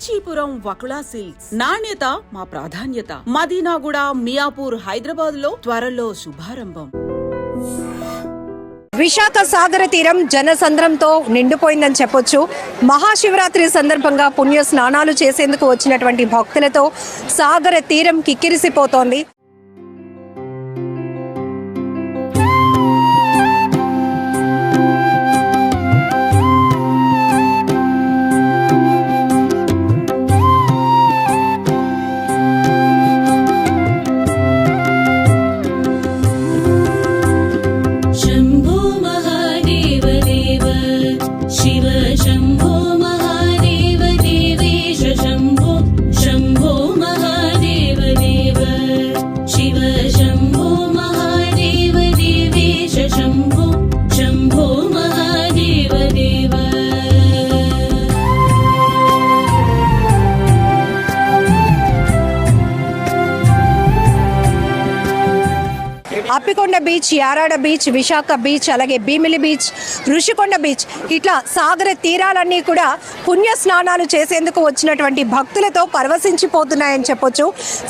Kanchipuram Vakula silks. నాణ్యత మా ప్రాధాన్యత. మదీనాగూడ మియాపూర్ హైదరాబాద్లో త్వరలో శుభారంభం. విశాఖ సాగర తీరం జనసంద్రంతో నిండిపోయిందని చెప్పొచ్చు. మహాశివరాత్రి సందర్భంగా పుణ్య స్నానాలు చేసేందుకు వచ్చినటువంటి భక్తులతో సాగర తీరం కిక్కిరిసిపోతోంది. Appikonda beach Yarada beach Visakha beach అలాగే భీమిలి బీచ్ ఋషికొండ బీచ్ ఇట్లా సాగర తీరాలన్నీ కూడా పుణ్య స్నానాలు చేసేందుకు వచ్చినటువంటి భక్తులతో పరవశించిపోతున్నాయని చెప్పొచ్చు.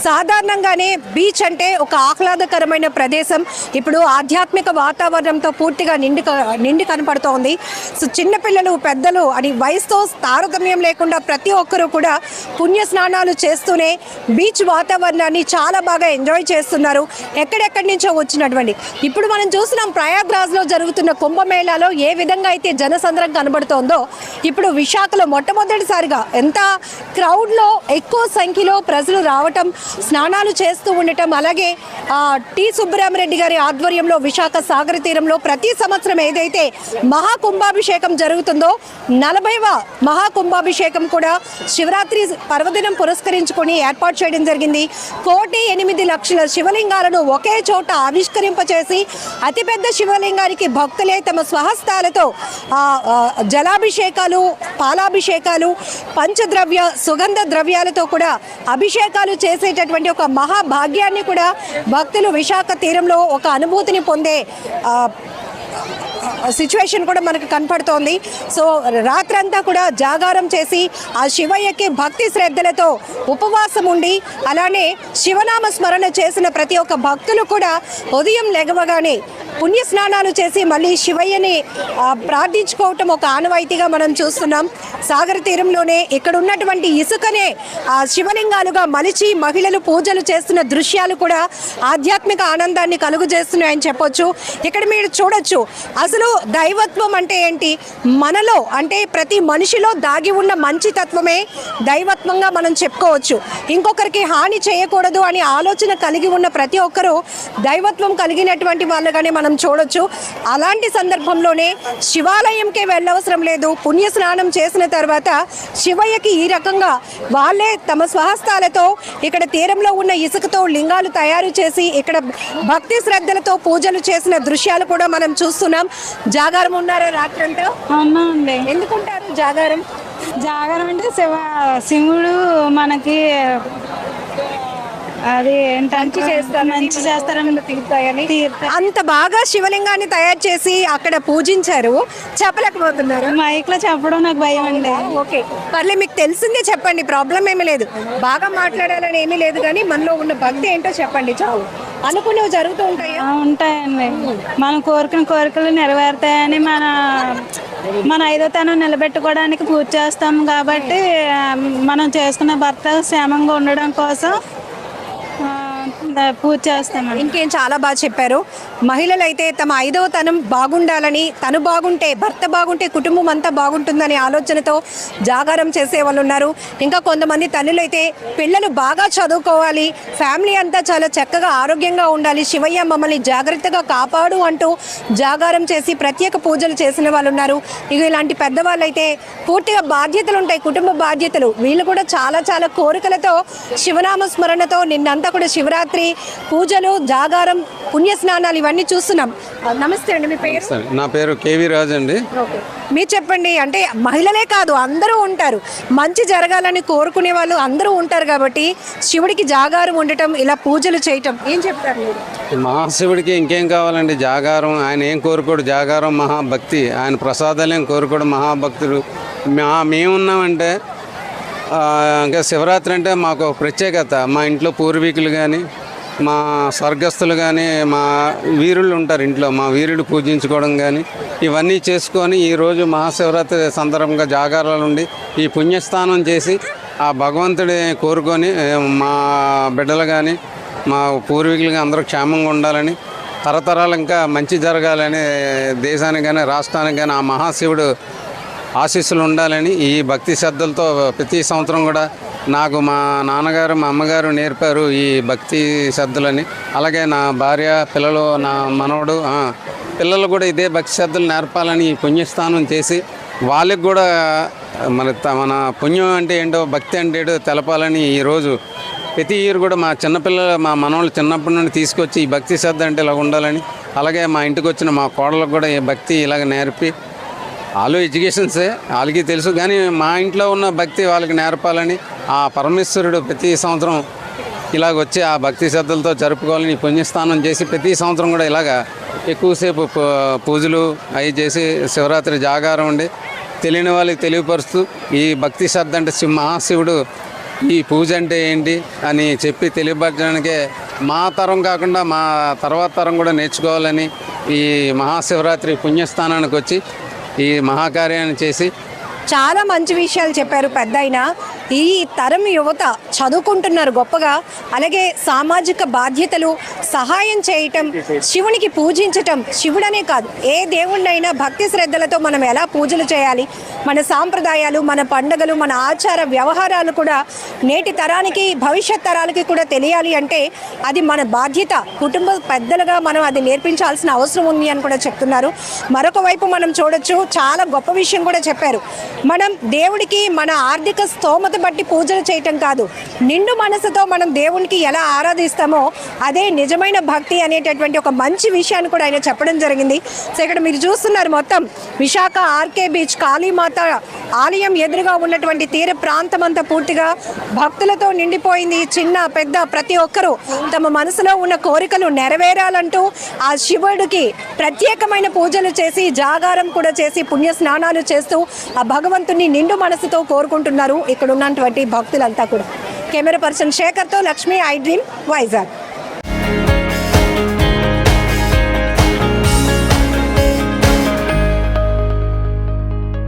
సాధారణంగానే బీచ్ అంటే ఒక ఆహ్లాదకరమైన ప్రదేశం. ఇప్పుడు ఆధ్యాత్మిక వాతావరణంతో పూర్తిగా నిండి నిండి కనపడుతోంది. సో చిన్నపిల్లలు పెద్దలు అని వయసుతో తారతమ్యం లేకుండా ప్రతి ఒక్కరూ కూడా పుణ్య స్నానాలు చేస్తూనే బీచ్ వాతావరణాన్ని చాలా బాగా ఎంజాయ్ చేస్తున్నారు. ఎక్కడెక్కడి నుంచో వచ్చిన వచ్చినటువంటి ఇప్పుడు మనం చూస్తున్నాం ప్రయాగ్రాజ్లో జరుగుతున్న కుంభమేళాలో ఏ విధంగా అయితే జనసంద్రం కనబడుతోందో ఇప్పుడు విశాఖలో మొట్టమొదటిసారిగా ఎంత క్రౌడ్లో ఎక్కువ సంఖ్యలో ప్రజలు రావటం స్నానాలు చేస్తూ ఉండటం అలాగే టి. సుబ్బరామరెడ్డి గారి ఆధ్వర్యంలో విశాఖ సాగర తీరంలో ప్రతి సంవత్సరం ఏదైతే మహాకుంభాభిషేకం జరుగుతుందో నలభైవ మహాకుంభాభిషేకం కూడా శివరాత్రి పర్వదినం పురస్కరించుకొని ఏర్పాటు చేయడం జరిగింది. కోటి ఎనిమిది లక్షల శివలింగాలను ఒకే చోట ఆవిష్కరింపచేసి అతిపెద్ద శివలింగానికి భక్తులే తమ స్వహస్తాలతో జలాభిషేకాలు పాలాభిషేకాలు పంచద్రవ్య సుగంధ ద్రవ్యాలతో కూడా అభిషేకాలు చేసేటటువంటి ఒక మహాభాగ్యాన్ని కూడా భక్తులు విశాఖ తీరంలో ఒక అనుభూతిని పొందే సిచ్యువేషన్ కూడా మనకు కనపడుతోంది. సో రాత్రంతా కూడా జాగారం చేసి ఆ శివయ్యకి భక్తి శ్రద్ధలతో ఉపవాసం ఉండి అలానే శివనామ స్మరణ చేసిన ప్రతి ఒక్క భక్తులు కూడా ఉదయం లెగవగానే పుణ్య స్నానాలు చేసి మళ్ళీ శివయ్యని ప్రార్థించుకోవటం ఒక ఆనవాయితీగా మనం చూస్తున్నాం. సాగర తీరంలోనే ఇక్కడ ఉన్నటువంటి ఇసుకనే ఆ శివలింగాలుగా మలిచి మహిళలు పూజలు చేస్తున్న దృశ్యాలు కూడా ఆధ్యాత్మిక ఆనందాన్ని కలుగు చేస్తున్నాయని చెప్పొచ్చు. ఇక్కడ మీరు చూడొచ్చు అసలు దైవత్వం అంటే ఏంటి? మనలో అంటే ప్రతి మనిషిలో దాగి ఉన్న మంచి తత్వమే దైవత్వంగా మనం చెప్పుకోవచ్చు. ఇంకొకరికి హాని చేయకూడదు అని ఆలోచన కలిగి ఉన్న ప్రతి ఒక్కరూ దైవత్వం కలిగినటువంటి వాళ్ళగానే మనం చూడొచ్చు. అలాంటి సందర్భంలోనే శివాలయంకే వెళ్ళవసరం లేదు. పుణ్య స్నానం చేసిన తర్వాత శివయ్యకి ఈ రకంగా వాళ్ళే తమ స్వహస్తాలతో ఇక్కడ తీరంలో ఉన్న ఇసుకతో లింగాలు తయారు చేసి ఇక్కడ భక్తి శ్రద్ధలతో పూజలు చేసిన దృశ్యాలు కూడా మనం చూస్తున్నాం. జాగారం ఉన్నారా రాత్రంతా? ఎందుకుంటారు జాగారం? జాగరం అంటే శివ శివుడు మనకి అది మంచి చేస్తారని అంత బాగా శివలింగాన్ని తయారు చేసి అక్కడ పూజించారు. చెప్పలేకపోతున్నారు. మైక్లో చెప్పడం నాకు భయం అండి. ఓకే. పర్లే మీకు తెలిసిందే చెప్పండి. ప్రాబ్లం ఏమీ లేదు. బాగా మాట్లాడాలని ఏమీ లేదు కానీ మనలో ఉన్న భక్తి ఏంటో చెప్పండి చాలు. అనుకునేవి జరుగుతూ ఉంటాయా? ఉంటాయండి. మనం కోరుకున్న కోరికలు నెరవేరుతాయని మన మన ఐదో తనం నిలబెట్టుకోవడానికి పూజ చేస్తాం కాబట్టి మనం చేసుకున్న భర్త క్షేమంగా ఉండడం కోసం పూజ చేస్తామండి ఇంకేం చాలా బాగా చెప్పారు. మహిళలు అయితే తమ ఐదవ తనం బాగుండాలని తను బాగుంటే భర్త బాగుంటే కుటుంబం అంతా బాగుంటుందనే ఆలోచనతో జాగారం చేసే వాళ్ళు ఉన్నారు. ఇంకా కొంతమంది తల్లులు అయితే పిల్లలు బాగా చదువుకోవాలి ఫ్యామిలీ అంతా చాలా చక్కగా ఆరోగ్యంగా ఉండాలి శివయ్య మమ్మల్ని జాగ్రత్తగా కాపాడు అంటూ జాగారం చేసి ప్రత్యేక పూజలు చేసిన వాళ్ళు ఉన్నారు. ఇక ఇలాంటి పెద్దవాళ్ళు అయితే పూర్తిగా బాధ్యతలు ఉంటాయి కుటుంబ బాధ్యతలు. వీళ్ళు కూడా చాలా చాలా కోరికలతో శివనామ స్మరణతో నిన్నంతా కూడా శివరాత్రి పూజలు జాగారం పుణ్య స్నానాలు ఇవన్నీ చూస్తున్నాం. నమస్తే అండి మీ పేరు? నా పేరు కేవీ రాజు అండి. మీరు చెప్పండి అంటే మహిళలే కాదు అందరూ ఉంటారు. మంచి జరగాలని కోరుకునే వాళ్ళు అందరూ ఉంటారు కాబట్టి శివుడికి జాగారం ఉండటం ఇలా పూజలు చేయటం ఏం చెప్తారు మీరు? మహాశివుడికి ఇంకేం కావాలండి? జాగారం ఆయన ఏం కోరుకోడు? జాగారం మహాభక్తి ఆయన ప్రసాదాలు ఏం కోరుకోడు? మహాభక్తుడు. మా మేమున్నామంటే ఇంకా శివరాత్రి అంటే మాకు ప్రత్యేకత. మా ఇంట్లో పూర్వీకులు కానీ మా స్వర్గస్థులు కానీ మా వీరులు ఉంటారు ఇంట్లో మా వీరుడు పూజించుకోవడం కానీ ఇవన్నీ చేసుకొని ఈరోజు మహాశివరాత్రి సందర్భంగా జాగారాలు ఉండి ఈ పుణ్యస్నానం చేసి ఆ భగవంతుడి కోరుకొని మా బిడ్డలు కానీ మా పూర్వీకులు అందరూ క్షేమంగా ఉండాలని తరతరాలు ఇంకా మంచి జరగాలని దేశానికి కానీ రాష్ట్రానికి కానీ ఆ మహాశివుడు ఆశీస్సులు ఉండాలని ఈ భక్తి శ్రద్ధలతో ప్రతి సంవత్సరం కూడా నాకు మా నాన్నగారు మా అమ్మగారు నేర్పారు ఈ భక్తి శ్రద్ధలని. అలాగే నా భార్య పిల్లలు నా మనవడు పిల్లలు కూడా ఇదే భక్తి శ్రద్ధలు నేర్పాలని పుణ్యస్థానం చేసి వాళ్ళకి కూడా మన త- మన పుణ్యం అంటే ఏంటో భక్తి అంటే ఏంటో తెలపాలని ఈరోజు ప్రతి ఇయర్ కూడా మా చిన్నపిల్లలు మా మనవాళ్ళు చిన్నప్పటి నుండి తీసుకొచ్చి ఈ భక్తి శ్రద్ధ అంటే ఇలా ఉండాలని. అలాగే మా ఇంటికి వచ్చిన మా కోడలకు కూడా ఈ భక్తి ఇలాగ నేర్పి వాళ్ళు ఎడ్యుకేషన్సే వాళ్ళకి తెలుసు. కానీ మా ఇంట్లో ఉన్న భక్తి వాళ్ళకి నేర్పాలని ఆ పరమేశ్వరుడు ప్రతి సంవత్సరం ఇలాగ వచ్చి ఆ భక్తి శ్రద్ధలతో జరుపుకోవాలని పుణ్యస్నానం చేసి ప్రతి సంవత్సరం కూడా ఇలాగ ఎక్కువసేపు పూజలు అవి చేసి శివరాత్రి జాగారం ఉండి తెలియని వాళ్ళకి తెలియపరుస్తూ ఈ భక్తి శ్రద్ధ అంటే మహాశివుడు ఈ పూజ అంటే ఏంటి అని చెప్పి తెలియపరచడానికే మా తరం కాకుండా మా తర్వాత తరం కూడా నేర్చుకోవాలని ఈ మహాశివరాత్రి పుణ్యస్థానానికి వచ్చి ఈ మహాకార్యాన్ని చేసి చాలా మంచి విషయాలు చెప్పారు పెద్ద ఈ తరం యువత చదువుకుంటున్నారు గొప్పగా. అలాగే సామాజిక బాధ్యతలు సహాయం చేయటం శివునికి పూజించటం శివుడనే కాదు. ఏ దేవుణ్ణైనా భక్తి శ్రద్ధలతో మనం ఎలా పూజలు చేయాలి? మన సాంప్రదాయాలు మన పండుగలు మన ఆచార వ్యవహారాలు కూడా నేటి తరానికి భవిష్యత్ తరాలకి కూడా తెలియాలి అంటే అది మన బాధ్యత. కుటుంబ పెద్దలుగా మనం అది నేర్పించాల్సిన అవసరం ఉంది అని కూడా చెప్తున్నారు. మరొక వైపు మనం చూడొచ్చు చాలా గొప్ప విషయం కూడా చెప్పారు. మనం దేవుడికి మన ఆర్థిక స్తోమత బట్టి పూజలు చేయటం కాదు. నిండు మనసుతో మనం దేవునికి ఎలా ఆరాధిస్తామో అదే నిజమైన భక్తి అనేటటువంటి ఒక మంచి విషయాన్ని కూడా ఆయన చెప్పడం జరిగింది. సో ఇక్కడ మీరు చూస్తున్నారు మొత్తం విశాఖ ఆర్కే బీచ్ కాళీమాత ఆలయం ఎదురుగా ఉన్నటువంటి తీర ప్రాంతం అంతా పూర్తిగా భక్తులతో నిండిపోయింది. చిన్న పెద్ద ప్రతి ఒక్కరూ తమ మనసులో ఉన్న కోరికలు నెరవేరాలంటూ ఆ శివుడికి ప్రత్యేకమైన పూజలు చేసి జాగారం కూడా చేసి పుణ్య స్నానాలు చేస్తూ ఆ భగవంతుని నిండు మనసుతో కోరుకుంటున్నారు. ఇక్కడ ఉన్నటువంటి భక్తులంతా కూడా. కెమెరా పర్సన్ శేఖర్తో లక్ష్మీ ఐ డ్రీమ్ వైజాగ్.